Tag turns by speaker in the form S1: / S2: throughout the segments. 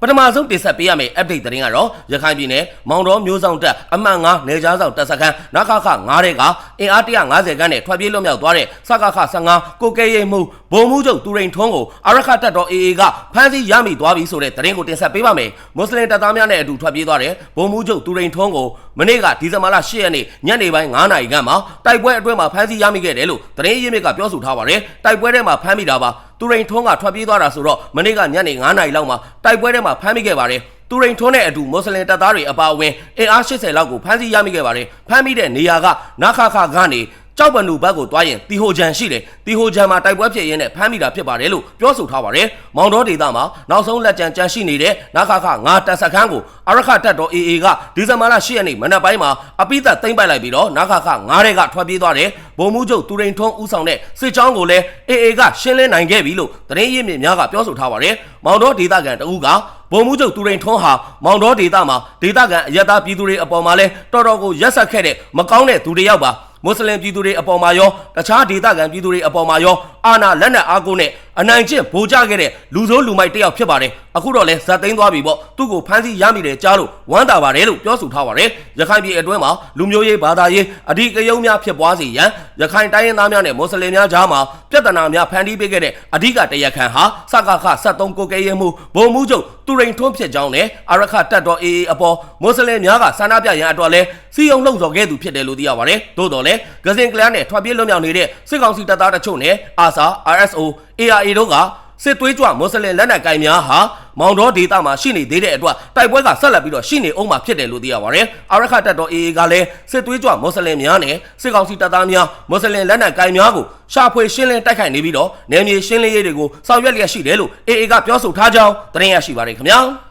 S1: ပထမဆုံးတင်ဆက်ပေးရမယ့် update သတင်းကတော့ရခိုင်ပြည်နယ်မောင်တော်မျိုးဆောင်တပ်အမှတ်9နေကြားဆောင်တပ်စခန်းနခခ9တဲ့ကအင်အား150ခန်းနဲ့ထွက်ပြေးလွတ်မြောက်သွားတဲ့စကခ15ကိုကဲရိမှုဘုံမှုချုပ်သူရိန်ထွန်းကိုအရခတ်တပ်တော် AA ကဖမ်းဆီးရမိသွားပြီဆိုတဲ့သတင်းကိုတင်ဆက်ပေးပါမယ်မွတ်စလင်တပ်သားများနဲ့အတူထွက်ပြေးသွားတဲ့ဘုံမှုချုပ်သူရိန်ထွန်းကိုမနေ့ကဒီဇင်ဘာလ10ရက်နေ့ညနေပိုင်း9နာရီခန့်မှာတိုက်ပွဲအတွင်းမှာဖမ်းဆီးရမိခဲ့တယ်လို့သတင်းရင်းမြစ်ကပြောဆိုထားပါတယ်တိုက်ပွဲထဲမှာဖမ်းမိတာပါ သူရိန်ထွန်းကထွက်ပြေးသွားတာဆိုတော့မနေ့ကညနေ9နာရီလောက်မှာတိုက်ပွဲထဲမှာဖမ်းမိခဲ့ပါတယ်သူရိန်ထွန်းနဲ့အတူမွတ်စလင်တပ်သားတွေအပါအဝင်အင်အား80လောက်ကိုဖမ်းဆီးရမိခဲ့ပါတယ်ဖမ်းမိတဲ့နေရာကနခခကနေ ကြောက်ပန်လူဘက်ကိုတွားရင်တီဟိုဂျန်ရှိတယ်တီဟိုဂျန်မှာတိုက်ပွဲဖြစ်ရင်းနဲ့ဖမ်းမိတာဖြစ်ပါတယ်လို့ပြောဆိုထားပါတယ်မောင်တော်ဒေသမှာနောက်ဆုံးလက်ကျန်ကြန့်ရှိနေတဲ့နခခငါတပ်စခန်းကိုအရခတပ်တော် AA ကဒီဇင်ဘာလ10ရက်နေ့မနက်ပိုင်းမှာအပိသက်သိမ်းပိုက်လိုက်ပြီးတော့နခခငါတဲ့ကထွက်ပြေးသွားတယ်ဗိုလ်မှူးချုပ်သူရိန်ထွန်းဦးဆောင်တဲ့စစ်ကြောင်းကိုလည်း AA ကရှင်းလင်းနိုင်ခဲ့ပြီလို့သတင်းရင်းမြစ်များကပြောဆိုထားပါတယ်မောင်တော်ဒေသခံတဦးကဗိုလ်မှူးချုပ်သူရိန်ထွန်းဟာမောင်တော်ဒေသမှာဒေသခံအယက်သားပြည်သူတွေအပေါ်မှာလဲတော်တော်ကိုရက်ဆက်ခဲ့တဲ့မကောင်းတဲ့သူတွေရောက်ပါ မွတ်စလင်ပြည်သူတွေအပေါ်မှာရောတခြားဒေသခံပြည်သူတွေအပေါ်မှာရောအာဏာလက်နက်အားကိုနဲ့ အနိုင်ကျင့်ဗိုလ်ကျခဲ့တဲ့လူဆိုးလူမိုက်တစ်ယောက်ဖြစ်ပါတယ်အခုတော့လဲဇက်သိမ်းသွားပြီပေါ့သူ့ကိုဖမ်းဆီးရမိတယ်ကြားလို့ဝမ်းသာပါတယ်လို့ပြောဆိုထားပါတယ်ရခိုင်ပြည်အတွင်းမှာလူမျိုးရေးဘာသာရေးအဓိကရုဏ်းများဖြစ်ပွားစေရန်ရခိုင်တိုင်းရင်းသားများနဲ့မွတ်စလင်များကြားမှာပြဿနာများဖန်တီးပေးခဲ့တဲ့အဓိကတရားခံဟာစကခ73ကိုကဲရဲမှုဗိုလ်မှူးချုပ်သူရိန်ထွန်းဖြစ်ကြောင်းနဲ့အရခတက်တော် AA အပေါ်မွတ်စလင်များကဆန္ဒပြရန်အတွက်လဲစီယုံလှုံ့ဆော်ခဲ့သူဖြစ်တယ်လို့သိရပါတယ်သို့တော်လဲဂဇင်ကလန်နဲ့ထွက်ပြေးလွတ်မြောက်နေတဲ့စစ်ကောင်စီတပ်သားတချို့နဲ့အာဆာ RSO ARA တို့ကစစ်သွေးကြွမွတ်စလင်လက်နက်ကိုင်များဟာမောင်တော်ဒေသမှာရှိနေသေးတဲ့အတွက်တိုက်ပွဲကဆက်လက်ပြီးတော့ရှိနေအောင်မှာဖြစ်တယ်လို့သိရပါတယ်။အာရခတပ်တော် AA ကလည်းစစ်သွေးကြွမွတ်စလင်များနဲ့စစ်ကောင်စီတပ်သားများမွတ်စလင်လက်နက်ကိုင်များကိုရှာဖွေရှင်းလင်းတိုက်ခိုက်နေပြီးတော့နယ်မြေရှင်းလင်းရေးတွေကိုဆောင်ရွက်လျက်ရှိတယ်လို့ AA ကပြောဆိုထားကြောင်းသတင်းရရှိပါတယ်ခင်ဗျာ။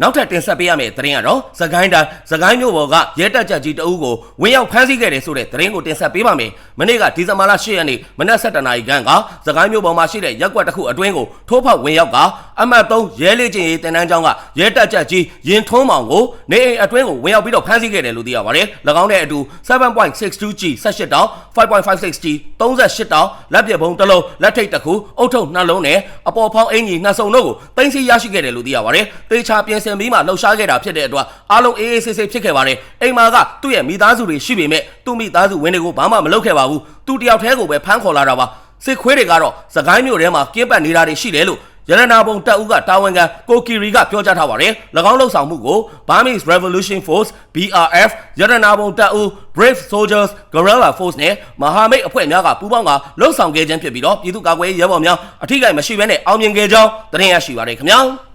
S1: နောက်ထပ်တင်ဆက်ပေးရမယ့်သတင်းကတော့သကိုင်းတိုင်းသကိုင်းမြို့ပေါ်ကရဲတပ်ကြပ်ကြီးတအုပ်ကိုဝင်းရောက်ဖမ်းဆီးခဲ့တယ်ဆိုတဲ့သတင်းကိုတင်ဆက်ပေးပါမယ်။မနေ့ကဒီဇင်ဘာလ10ရက်နေ့မနက်7:00နာရီခန့်ကသကိုင်းမြို့ပေါ်မှာရှိတဲ့ရက်ကွက်တစ်ခုအတွင်းကိုထိုးဖောက်ဝင်ရောက်က အမှတ်3ရဲလေးချင်းရေးတင်တန်းကျောင်းကရဲတပ်ကြပ်ကြီးရင်ထွန်းမောင်ကိုနေအိမ်အတွင်းကိုဝင်ရောက်ပြီးတော့ဖမ်းဆီးခဲ့တယ်လို့သိရပါတယ်။၎င်းနဲ့အတူ 7.62G 18တောင် 5.56G 38တောင်လက်ပြပုံတစ်လုံးလက်ထိတ်တစ်ခုအုတ်ထုပ်နှလုံးနဲ့အပေါ်ဖောင်းအင်ကြီးနှစ်စုံတို့ကိုတင်စီရရှိခဲ့တယ်လို့သိရပါတယ်။တေချာပြင်ဆင်ပြီးမှလှုပ်ရှားခဲ့တာဖြစ်တဲ့အတွက်အားလုံးအေးအေးဆေးဆေးဖြစ်ခဲ့ပါတယ်။အိမ်မာကသူ့ရဲ့မိသားစုတွေရှိပေမဲ့သူ့မိသားစုဝင်တွေကိုဘာမှမလုပ်ခဲ့ပါဘူး။သူတယောက်တည်းကိုပဲဖမ်းခေါ်လာတာပါ။စစ်ခွေးတွေကတော့စကိုင်းမြို့ထဲမှာကင်းပတ်နေတာတွေရှိတယ်လို့ ရတနာဘုံတပ်ဦးကတာဝန်ခံကိုကီရီကပြောကြားထားပါတယ်။၎င်းလှုပ်ဆောင်မှုကို Burmese Revolution Force BRF ရတနာဘုံတပ်ဦး Brave Soldiers Guerrilla Force နဲ့မဟာမိတ်အဖွဲ့များကပူးပေါင်းကလှုပ်ဆောင်ခဲ့ခြင်းဖြစ်ပြီးတော့ပြည်သူ့ကာကွယ်ရေးရဲဘော်များအထူးကိမရှိဘဲနဲ့အောင်မြင်ခဲ့ကြောင်းသတင်းရရှိပါတယ်ခင်ဗျာ။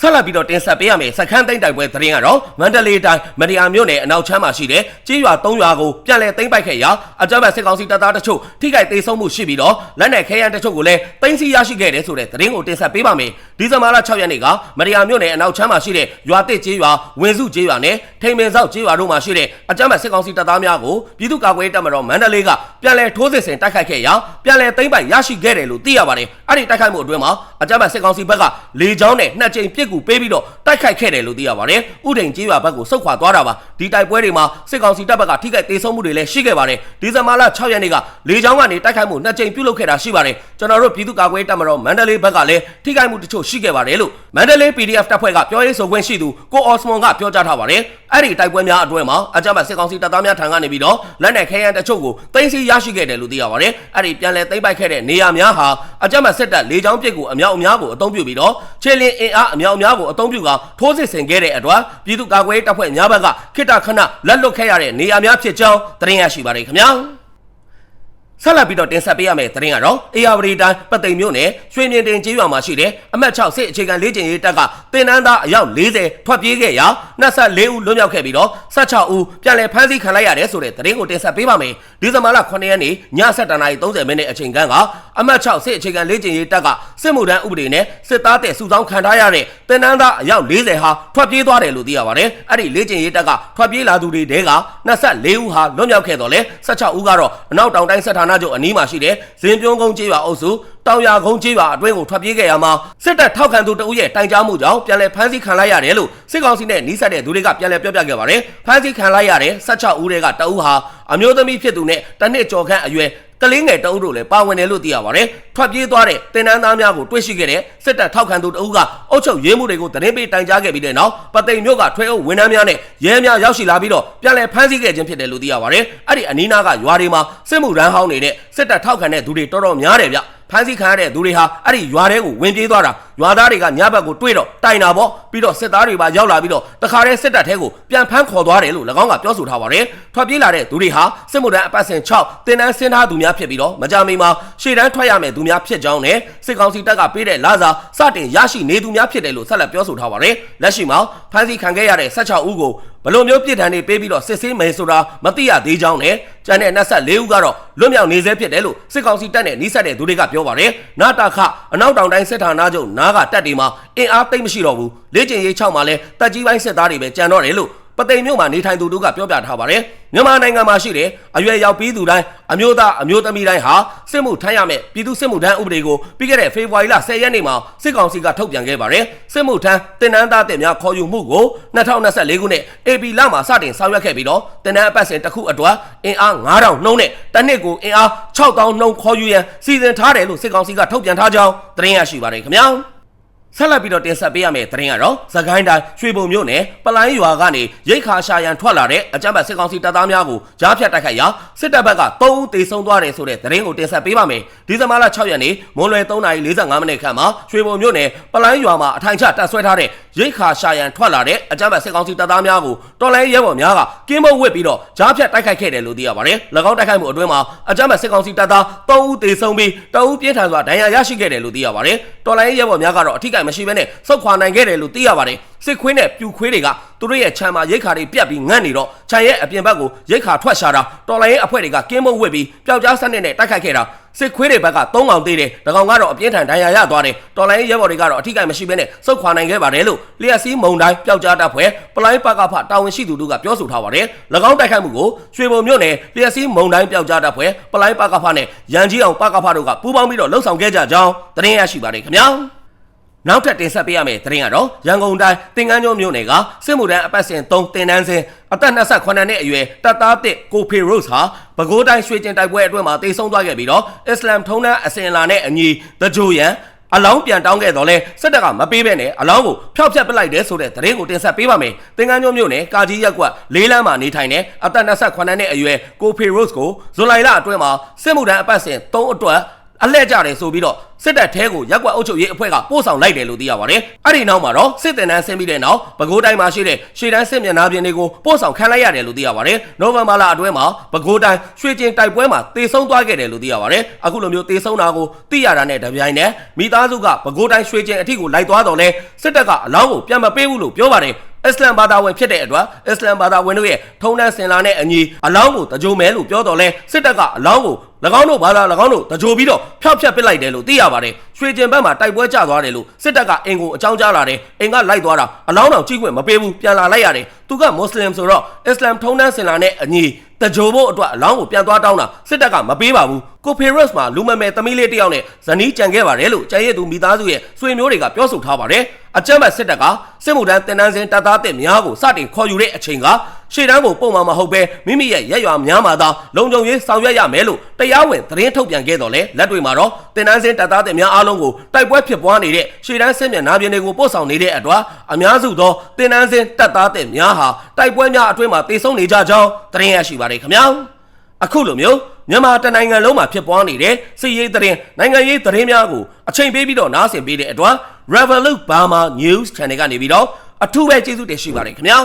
S1: ဆက်လက်ပြီးတော့တင်ဆက်ပေးရမယ်စခန်းသိမ်းတိုက်ပွဲသတင်းကတော့မန္တလေးတိုင်းမရယာမြို့နယ်အနောက်ချမ်းမှာရှိတဲ့ကြေးရွာ၃ရွာကိုပြန်လည်သိမ်းပိုက်ခဲ့ရာအကြမ်းဖက်စစ်ကောင်စီတပ်သားတချို့ထိခိုက်ဒေဆုံးမှုရှိပြီးတော့လက်နက်ခဲယမ်းတချို့ကိုလည်းသိမ်းဆည်းရရှိခဲ့တယ်ဆိုတဲ့သတင်းကိုတင်ဆက်ပေးပါမယ်ဒီဇင်ဘာလ6ရက်နေ့ကမရယာမြို့နယ်အနောက်ချမ်းမှာရှိတဲ့ရွာတစ်ကြေးရွာဝင်းစုကြေးရွာနဲ့ထိန်ပင်ဆောက်ကြေးရွာတို့မှာရှိတဲ့အကြမ်းဖက်စစ်ကောင်စီတပ်သားများကိုပြည်သူ့ကာကွယ်ရေးတပ်မတော်မန္တလေးကပြန်လည်ထိုးစစ်ဆင်တိုက်ခိုက်ခဲ့ရာပြန်လည်သိမ်းပိုက်ရရှိခဲ့တယ်လို့သိရပါတယ်အဲ့ဒီတိုက်ခိုက်မှုအတွင်းမှာအကြမ်းဖက်စစ်ကောင်စီဘက်ကလေကြောင်းနဲ့နှစ်ကြိမ်ပစ်ကူပေးပြီးတော့တိုက်ခိုက်ခဲ့တယ်လို့သိရပါတယ်။ဥဒိန်ကျေးရွာဘက်ကိုဆုတ်ခွာသွားတာပါ။ဒီတိုက်ပွဲတွေမှာစစ်ကောင်စီတပ်ဘက်ကထိခိုက်ဒေဆုံးမှုတွေလည်းရှိခဲ့ပါတယ်။ဒီဇင်ဘာလ6ရက်နေ့ကလေကြောင်းကနေတိုက်ခိုက်မှုနှစ်ကြိမ်ပြုလုပ်ခဲ့တာရှိပါတယ်။ကျွန်တော်တို့ပြည်သူ့ကာကွယ်ရေးတပ်မတော်မန္တလေးဘက်ကလည်းထိခိုက်မှုတချို့ရှိခဲ့ပါတယ်လို့မန္တလေး PDF တပ်ဖွဲ့ကပြောရေးဆိုခွင့်ရှိသူကိုအော်စမွန်ကပြောကြားထားပါတယ်။အဲ့ဒီတိုက်ပွဲများအတွင်းမှာအကြမ်းဖက်စစ်ကောင်စီတပ်သားများထံကနေပြီးတော့လက်နက်ခဲယမ်းတချို့ကိုတင်စီရရှိခဲ့တယ်လို့သိရပါတယ်။အဲ့ဒီပြန်လည်သိမ်းပိုက်ခဲ့တဲ့နေရာများဟာအကြမ်းဖက်စစ်တပ်လေကြောင်းပစ်ကူအမြောက်အများကိုအသုံးပြုပြီးတော့ခြေလင်းအင်အားအမြောက်အများကိုအသုံးပြုကထိုးစစ်ဆင်ခဲ့တဲ့အတွက်ပြည်သူ့ကာကွယ်ရေးတပ်ဖွဲ့များဘက်ကခိတခဏလက်လွတ်ခဲ့ရတဲ့နေရာများဖြစ်ကြောင်းသတင်းရရှိပါတယ်ခင်ဗျာ ဆက်လက်ပြီးတော့တင်ဆက်ပေးရမယ့်သတင်းကတော့အေယာဝတီတိုင်းပသိမ်မြို့နယ်ရွှေမြင့်တင်ကျေးရွာမှာရှိတဲ့အမှတ်6စစ်အခြေခံလေ့ကျင့်ရေးတပ်ကတင်နန်းသားအယောက်40ထွက်ပြေးခဲ့ရာ24ဦးလွတ်မြောက်ခဲ့ပြီးတော့16ဦးပြန်လည်ဖမ်းဆီးခံလိုက်ရတယ်ဆိုတဲ့သတင်းကိုတင်ဆက်ပေးပါမယ်ဒီဇင်ဘာလ9ရက်နေ့ည7:30မိနစ်အချိန်ခန့်ကအမှတ်6စစ်အခြေခံလေ့ကျင့်ရေးတပ်ကစစ်မှုထမ်းဥပဒေနဲ့စစ်သားတဲ့စုဆောင်းခံထားရတဲ့တင်နန်းသားအယောက်40ဟာထွက်ပြေးသွားတယ်လို့သိရပါတယ်အဲ့ဒီလေ့ကျင့်ရေးတပ်ကထွက်ပြေးလာသူတွေတဲက24ဦးဟာလွတ်မြောက်ခဲ့တော့လဲ16ဦးကတော့အနောက်တောင်တိုင်းစစ်ဌာနနချုပ်အနီးမှာရှိတဲ့ဇင်ပြုံးကုန်းကျေးရွာအုပ်စုတောင်ရကုန်းကျေးရွာအတွင်းကိုထွက်ပြေးခဲ့ရမှာစစ်တပ်ထောက်ခံသူတအုပ်ရဲ့တိုင်ကြားမှုကြောင့်ပြန်လည်ဖမ်းဆီးခံလိုက်ရတယ်လို့စစ်ကောင်စီနဲ့နှီးစပ်တဲ့သူတွေကပြန်လည်ပြောပြခဲ့ပါတယ်ဖမ်းဆီးခံလိုက်ရတဲ့16ဦးတွေကတအုပ်ဟာအမျိုးသမီးဖြစ်သူနဲ့တစ်နှစ်ကျော်ခန့်အရွယ် ကလေးငယ်တအုပ်တို့လည်းပါဝင်တယ်လို့သိရပါတယ်ထွက်ပြေးသွားတဲ့တင်နန်းသားများကိုတွေ့ရှိခဲ့တဲ့စစ်တပ်ထောက်ခံသူတအုပ်ကအုပ်ချုပ်ရေးမှုတွေကိုသတင်းပေးတိုင်ကြားခဲ့ပြီးတဲ့နောက်ပသိမ်မြို့ကထွဲအုပ်ဝန်ထမ်းများနဲ့ရဲများရောက်ရှိလာပြီးတော့ပြန်လည်ဖမ်းဆီးခဲ့ခြင်းဖြစ်တယ်လို့သိရပါတယ်အဲ့ဒီအနီးနားကရွာတွေမှာစစ်မှုရန်ဟောင်းနေတဲ့စစ်တပ်ထောက်ခံတဲ့သူတွေတော်တော်များတယ်ဗျဖမ်းဆီးခံရတဲ့သူတွေဟာအဲ့ဒီရွာထဲကိုဝင်ပြေးသွားတာရွာသားတွေကညဘက်ကိုတွေ့တော့တိုင်တာပေါ့ ပြီးတော့စစ်သားတွေပါရောက်လာပြီးတော့တခါတည်းစစ်တပ်ထဲကိုပြန်ဖမ်းခေါ်သွားတယ်လို့၎င်းကပြောဆိုထားပါတယ်ထွက်ပြေးလာတဲ့သူတွေဟာစစ်မှုထမ်းအပတ်စဉ်6တင်တန်းဆင်းထားသူများဖြစ်ပြီးတော့မကြမီမှာရှေ့တန်းထွက်ရမယ့်သူများဖြစ်ကြောင်းနဲ့စစ်ကောင်စီတပ်ကပေးတဲ့လာစာစတင်ရရှိနေသူများဖြစ်တယ်လို့ဆက်လက်ပြောဆိုထားပါတယ်လက်ရှိမှာဖမ်းဆီးခံခဲ့ရတဲ့16ဦးကိုဘလို့မျိုးပြည်ထန်တွေပေးပြီးတော့စစ်ဆေးမယ်ဆိုတာမသိရသေးကြောင်းနဲ့ကျန်တဲ့24ဦးကတော့လွတ်မြောက်နေဆဲဖြစ်တယ်လို့စစ်ကောင်စီတပ်နဲ့နှိစက်တဲ့သူတွေကပြောပါတယ်။နာတာခအနောက်တောင်တိုင်းစစ်ဌာနချုပ်နားကတပ်တွေမှာအင်အားသိမ့်မရှိတော့ဘူး။လေ့ကျင့်ရေး6မှာလဲတပ်ကြီးပိုင်းစစ်သားတွေပဲကြံတော့တယ်လို့ပသိမ်မြို့မှာနေထိုင်သူတို့ကပြောပြထားပါတယ်။မြန်မာနိုင်ငံမှာရှိတဲ့အရွယ်ရောက်ပြီးသူတိုင်းအမျိုးသားအမျိုးသမီးတိုင်းဟာစစ်မှုထမ်းရမယ်ပြည်သူစစ်မှုထမ်းဥပဒေကိုပြီးခဲ့တဲ့ဖေဖော်ဝါရီလ10ရက်နေ့မှာစစ်ကောင်စီကထုတ်ပြန်ခဲ့ပါတယ်။စစ်မှုထမ်းတင်နန်းသားတင်များခေါ်ယူမှုကို2024ခုနှစ် AP လမှာစတင်ဆောင်ရွက်ခဲ့ပြီးတော့တင်နန်းအပတ်စဉ်တစ်ခုအတွက်အင်အား9000နှုန်းနဲ့တစ်နှစ်ကိုအင်အား6000နှုန်းခေါ်ယူရန်စီစဉ်ထားတယ်လို့စစ်ကောင်စီကထုတ်ပြန်ထားကြောင်းသတင်းရရှိပါတယ်ခင်ဗျာ။ ဆက်လက်ပြီးတော့တင်ဆက်ပေးရမယ့်သတင်းကတော့သခိုင်းတိုင်းရွှေဘုံမြို့နယ်ပလိုင်းရွာကနေရိတ်ခါရှာရန်ထွက်လာတဲ့အကြမ်းဖက်စစ်ကောင်စီတပ်သားများကိုကြားဖြတ်တိုက်ခိုက်ရာစစ်တပ်ဘက်က3ဦးသေဆုံးသွားတယ်ဆိုတဲ့သတင်းကိုတင်ဆက်ပေးပါမယ်။ဒီဇင်ဘာလ6ရက်နေ့မွန်လွယ်3:45မိနစ်ခန့်မှာရွှေဘုံမြို့နယ်ပလိုင်းရွာမှာအထိုင်ချတပ်ဆွဲထားတဲ့ရိတ်ခါရှာရန်ထွက်လာတဲ့အကြမ်းဖက်စစ်ကောင်စီတပ်သားများကိုတော်လိုင်းရဲဘော်များကကင်းမုတ်ဝစ်ပြီးတော့ကြားဖြတ်တိုက်ခိုက်ခဲ့တယ်လို့သိရပါတယ်။၎င်းတိုက်ခိုက်မှုအတွင်းမှာအကြမ်းဖက်စစ်ကောင်စီတပ်သား3ဦးသေဆုံးပြီး2ဦးပြင်းထန်စွာဒဏ်ရာရရှိခဲ့တယ်လို့သိရပါတယ်။တော်လိုင်းရဲဘော်များကတော့အထိကိမရှိဘဲနဲ့ဆုတ်ခွာနိုင်ခဲ့တယ်လို့သိရပါတယ်စစ်ခွေးနဲ့ပြူခွေးတွေကသူတို့ရဲ့ခြံမှာရိတ်ခါတွေပြတ်ပြီးငတ်နေတော့ခြံရဲ့အပြင်ဘက်ကိုရိတ်ခါထွက်ရှာတာတော်လိုင်းရဲ့အဖွဲ့တွေကကင်းမုတ်ဝစ်ပြီးပျောက်ကြားစနစ်နဲ့တိုက်ခိုက်ခဲ့တာစစ်ခွေးတွေဘက်က၃កောင်သေးတယ်။၎င်းကတော့အပြင်းထန်ဒဏ်ရာရသွားတယ်။တော်လိုင်းရဲဘော်တွေကတော့အထိကိမရှိဘဲနဲ့စုတ်ခွာနိုင်ခဲ့ပါတယ်လို့လျက်စီးမုံတိုင်းပျောက်ကြားတပ်ဖွဲ့ပလိုင်းပကဖတာဝန်ရှိသူတို့ကပြောဆိုထားပါတယ်။၎င်းတိုက်ခိုက်မှုကိုရွှေဘုံမြို့နယ်လျက်စီးမုံတိုင်းပျောက်ကြားတပ်ဖွဲ့ပလိုင်းပကဖနဲ့ရန်ကြီးအောင်ပကဖတို့ကပူးပေါင်းပြီးတော့လှုပ်ဆောင်ခဲ့ကြကြောင်းသတင်းရရှိပါတယ်ခင်ဗျာ။ နောက်ထပ်တင်ဆက်ပေးရမယ့်သတင်းကတော့ရန်ကုန်တိုင်းတင်ကန်းကျွန်းမြို့နယ်ကစစ်မှုထမ်းအပတ်စဉ်3တင်တန်းစဉ်အသက်28နှစ်အရွယ်တပ်သားတစ်ကိုဖေရိုစ်ဟာပဲခူးတိုင်းရွှေကျင်တိုက်ပွဲအတွင်းမှာတေဆုံးသွားခဲ့ပြီးတော့အစ္စလမ်ထုံးတန်းအစဉ်အလာနဲ့အညီတကြိုရန်အလောင်းပြန်တောင်းခဲ့တော့လဲစစ်တပ်ကမပေးဘဲနဲ့အလောင်းကိုဖျောက်ဖျက်ပစ်လိုက်တယ်ဆိုတဲ့သတင်းကိုတင်ဆက်ပေးပါမယ်။တင်ကန်းကျွန်းမြို့နယ်ကာကြီးရက်ကွက်လေးလမ်းမှာနေထိုင်တဲ့အသက်28နှစ်အရွယ်ကိုဖေရိုစ်ကိုဇူလိုင်လအတွင်းမှာစစ်မှုထမ်းအပတ်စဉ်3အတွက် အလှည့်ကြတယ်ဆိုပြီးတော့စစ်တပ်ထဲကိုရက်ကွက်အုပ်ချုပ်ရေးအဖွဲ့ကပို့ဆောင်လိုက်တယ်လို့သိရပါတယ်။အဲ့ဒီနောက်မှာတော့စစ်တင်တန်းဆင်းပြီးတဲ့နောက်ပဲခူးတိုင်းမှာရှိတဲ့ရှေ့တန်းစစ်မျက်နှာပြင်တွေကိုပို့ဆောင်ခံလိုက်ရတယ်လို့သိရပါတယ်။နိုဝင်ဘာလအတွင်းမှာပဲခူးတိုင်းရွှေကျင်တိုက်ပွဲမှာတေဆုံးသွားခဲ့တယ်လို့သိရပါတယ်။အခုလိုမျိုးတေဆုံးတာကိုသိရတာနဲ့တပြိုင်နက်မိသားစုကပဲခူးတိုင်းရွှေကျင်အထိကိုလိုက်သွားတော့လဲစစ်တပ်ကအလောင်းကိုပြန်မပေးဘူးလို့ပြောပါတယ်။အစ္စလမ်ဘာသာဝင်ဖြစ်တဲ့အတွက်အစ္စလမ်ဘာသာဝင်တို့ရဲ့ထုံးတမ်းစင်လာနဲ့အညီအလောင်းကိုတကြိုမဲလို့ပြောတော်လဲစစ်တပ်ကအလောင်းကို၎ င်းတို့ဘာသာ၎င်းတို့တကြိုပြီးတော့ဖျောက်ဖျက်ပစ်လိုက်တယ်လို့သိရပါတယ်ရွှေကျင်ဘက်မှာတိုက်ပွဲကျသွားတယ်လို့စစ်တပ်ကအင်ကိုအကြောင်းကြားလာတယ်အင်ကလိုက်သွားတာအလောင်းတော်ကြီးခွင့်မပေးဘူးပြန်လာလိုက်ရတယ်သူကမွတ်စလင်ဆိုတော့အစ္စလမ်ထုံးတမ်းစင်လာနဲ့အညီတကြိုဖို့အတွက်အလောင်းကိုပြန်သွားတောင်းတာစစ်တပ်ကမပေးပါဘူးကိုဖေရက်စ်မှာလူမမယ်သမီးလေးတယောက်နဲ့ဇနီးကြံခဲ့ပါတယ်လို့ကျန်ရည်သူမိသားစုရဲ့ဆွေမျိုးတွေကပြောဆိုထားပါတယ်အကြမ်းဖက်စစ်တပ်ကစစ်မှုထမ်းတင်တန်းစဉ်တပ်သားတစ်များကိုစတင်ခေါ်ယူတဲ့အချိန်က ရှေ့တန်းကိုပုံမှန်မဟုတ်ပဲမိမိရဲ့ရက်ရွာများမှာသာလုံခြုံရေးဆောင်ရွက်ရမယ်လို့တရားဝင်သတင်းထုတ်ပြန်ခဲ့တော်လဲလက်တွေမှာတော့တင်တန်းစဉ်တပ်သားတစ်များအားလုံးကိုတိုက်ပွဲဖြစ်ပွားနေတဲ့ရှေ့တန်းစစ်မျက်နှာပြင်တွေကိုပို့ဆောင်နေတဲ့အတွက်အများစုသောတင်တန်းစဉ်တပ်သားတစ်များဟာတိုက်ပွဲများအတွင်းမှာတေဆုံးနေကြကြောင်းသတင်းရရှိပါတယ်ခင်ဗျာအခုလိုမျိုးမြန်မာတနိုင်ငံလုံးမှာဖြစ်ပွားနေတဲ့စစ်ရေးသတင်းနိုင်ငံရေးသတင်းများကိုအချိန်ပေးပြီးတော့နားဆင်ပေးတဲ့အတွက် Revolut Burma News Channel ကနေပြီးတော့အထူးပဲကျေးဇူးတင်ရှိပါတယ်ခင်ဗျာ